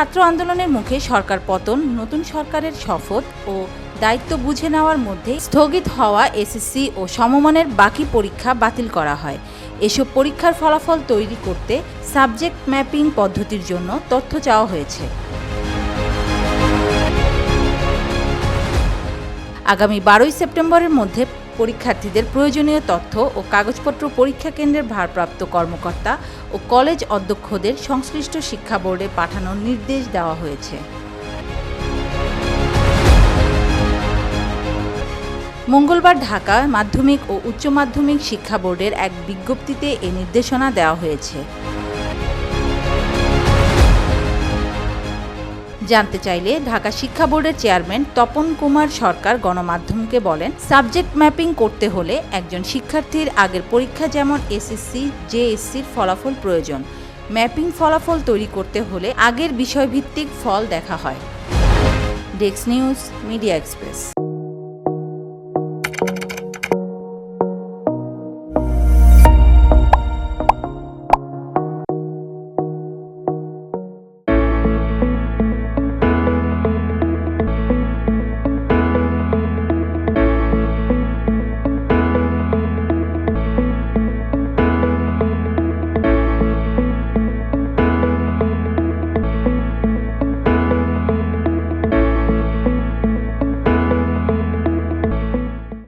ছাত্র আন্দোলনের মুখে সরকার পতন, নতুন সরকারের শপথ ও দায়িত্ব বুঝে নেওয়ার মধ্যে স্থগিত হওয়া এসএসসি ও সমমানের বাকি পরীক্ষা বাতিল করা হয়। এসব পরীক্ষার ফলাফল তৈরি করতে সাবজেক্ট ম্যাপিং পদ্ধতির জন্য তথ্য চাওয়া হয়েছে। আগামী বারোই সেপ্টেম্বরের মধ্যে পরীক্ষার্থীদের প্রয়োজনীয় তথ্য ও কাগজপত্র পরীক্ষা কেন্দ্রের ভারপ্রাপ্ত কর্মকর্তা ও কলেজ অধ্যক্ষদের সংশ্লিষ্ট শিক্ষা বোর্ডে পাঠানোর নির্দেশ দেওয়া হয়েছে। মঙ্গলবার ঢাকা মাধ্যমিক ও উচ্চ মাধ্যমিক শিক্ষা বোর্ডের এক বিজ্ঞপ্তিতে এ নির্দেশনা দেওয়া হয়েছে। জানতে চাইলে ঢাকা শিক্ষা বোর্ডের চেয়ারম্যান তপন কুমার সরকার গণমাধ্যমকে বলেন, সাবজেক্ট ম্যাপিং করতে হলে একজন শিক্ষার্থীর আগের পরীক্ষা যেমন এসএসসি জেএসসির ফলাফল প্রয়োজন। ম্যাপিং ফলাফল তৈরি করতে হলে আগের বিষয়ভিত্তিক ফল দেখা হয়। Desk news, media express.